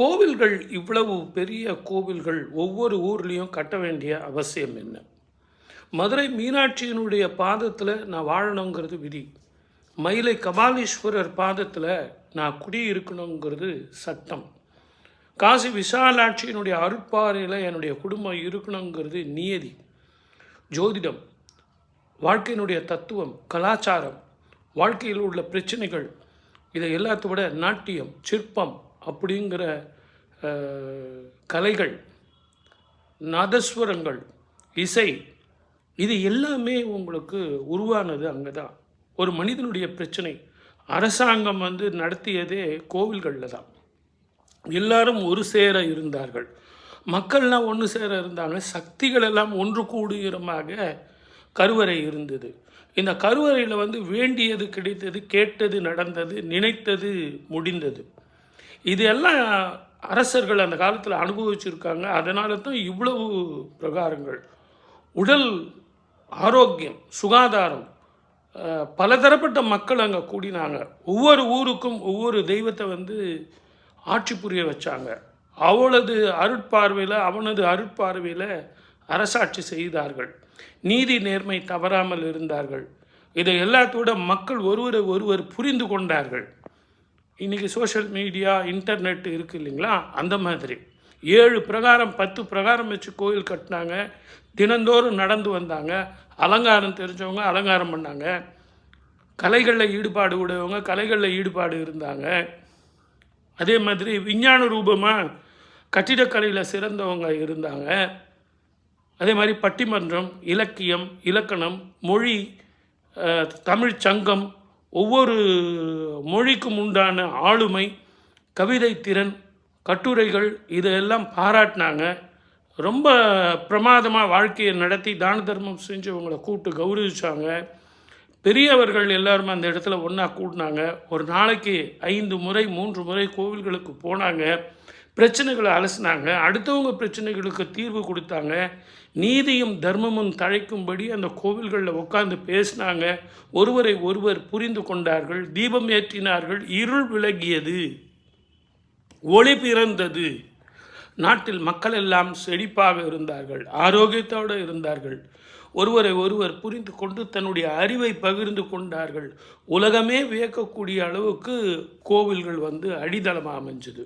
கோவில்கள் இவ்வளவு பெரிய கோவில்கள் ஒவ்வொரு ஊர்லேயும் கட்ட வேண்டிய அவசியம் என்ன? மதுரை மீனாட்சியினுடைய பாதத்தில் நான் வாழணுங்கிறது விதி. மயிலை கபாலீஸ்வரர் பாதத்தில் நான் குடியிருக்கணுங்கிறது சட்டம். காசி விசாலாட்சியினுடைய அருட்பாறையில் என்னுடைய குடும்பம் இருக்கணுங்கிறது நியதி. ஜோதிடம் வாழ்க்கையினுடைய தத்துவம் கலாச்சாரம் வாழ்க்கையில் உள்ள பிரச்சனைகள் இதை எல்லாத்தோட விட நாட்டியம் சிற்பம் அப்படிங்கிற கலைகள் நாதஸ்வரங்கள் இசை இது எல்லாமே உங்களுக்கு உருவானது அங்கே தான் ஒரு மனிதனுடைய பிரச்சனை. அரசாங்கம் வந்து நடத்தியதே கோவில்களில் தான். எல்லாரும் ஒரு சேர இருந்தார்கள். மக்கள்லாம் ஒன்று சேர இருந்தாங்க. சக்திகள் எல்லாம் ஒன்று கூடுகிறமாக கருவறை இருந்தது. இந்த கருவறையில் வந்து வேண்டியது கிடைத்தது கேட்டது நடந்தது நினைத்தது முடிந்தது. இது எல்லாம் அரசர்கள் அந்த காலத்தில் அனுபவிச்சிருக்காங்க. அதனால தான் இவ்வளவு பிரகாரங்கள். உடல் ஆரோக்கியம் சுகாதாரம் பலதரப்பட்ட மக்கள் அங்கே கூடினாங்க. ஒவ்வொரு ஊருக்கும் ஒவ்வொரு தெய்வத்தை வந்து ஆட்சி புரிய வச்சாங்க. அவளது அருட்பார்வையில் அவனது அருட்பார்வையில் அரசாட்சி செய்தார்கள். நீதி நேர்மை தவறாமல் இருந்தார்கள். இதை எல்லாத்தோட மக்கள் ஒருவரை ஒருவர் புரிந்து கொண்டார்கள். இன்றைக்கி சோஷியல் மீடியா இன்டர்நெட் இருக்குது இல்லைங்களா? அந்த மாதிரி. ஏழு பிரகாரம் பத்து பிரகாரம் வச்சு கோயில் கட்டினாங்க. தினந்தோறும் நடந்து வந்தாங்க. அலங்காரம் தெரிஞ்சவங்க அலங்காரம் பண்ணாங்க. கலைகளில் ஈடுபாடு உடையவங்க கலைகளில் ஈடுபாடு இருந்தாங்க. அதே மாதிரி விஞ்ஞான ரூபமாக கட்டிடக்கலையில் சிறந்தவங்க இருந்தாங்க. அதே மாதிரி பட்டிமன்றம் இலக்கியம் இலக்கணம் மொழி தமிழ் சங்கம் ஒவ்வொரு மொழிக்கும் உண்டான ஆளுமை கவிதை திறன் கட்டுரைகள் இதெல்லாம் பாராட்டினாங்க. ரொம்ப பிரமாதமாக வாழ்க்கையை நடத்தி தான தர்மம் செஞ்சவங்களை கூப்பிட்டு கௌரவிச்சாங்க. பெரியவர்கள் எல்லாரும் அந்த இடத்துல ஒன்றா கூட்டினாங்க ஒரு நாளைக்கு ஐந்து முறை மூன்று முறை கோவில்களுக்கு போனாங்க. பிரச்சனைகளை அலசினாங்க. அடுத்தவங்க பிரச்சனைகளுக்கு தீர்வு கொடுத்தாங்க. நீதியும் தர்மமும் தழைக்கும்படி அந்த கோவில்களில் உட்காந்து பேசினாங்க. ஒருவரை ஒருவர் புரிந்து கொண்டார்கள். தீபம் ஏற்றினார்கள். இருள் விலகியது. ஒளி பிறந்தது. நாட்டில் மக்கள் எல்லாம் செழிப்பாக இருந்தார்கள். ஆரோக்கியத்தோடு இருந்தார்கள். ஒருவரை ஒருவர் புரிந்து கொண்டு தன்னுடைய அறிவை பகிர்ந்து கொண்டார்கள். உலகமே வியக்கக்கூடிய அளவுக்கு கோவில்கள் வந்து அடித்தளமாக அமைஞ்சது.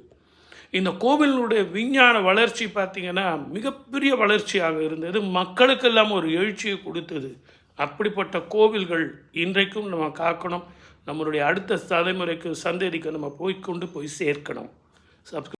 இந்த கோவிலுடைய விஞ்ஞான வளர்ச்சி பார்த்திங்கன்னா மிகப்பெரிய வளர்ச்சியாக இருந்தது. மக்களுக்கெல்லாம் ஒரு எழுச்சியை கொடுத்தது. அப்படிப்பட்ட கோவில்கள் இன்றைக்கும் நம்ம காக்கணும். நம்மளுடைய அடுத்த தலைமுறைக்கு சந்ததிக்கு நம்ம போய் கொண்டு போய் சேர்க்கணும். சப்ஸ்கிரைப்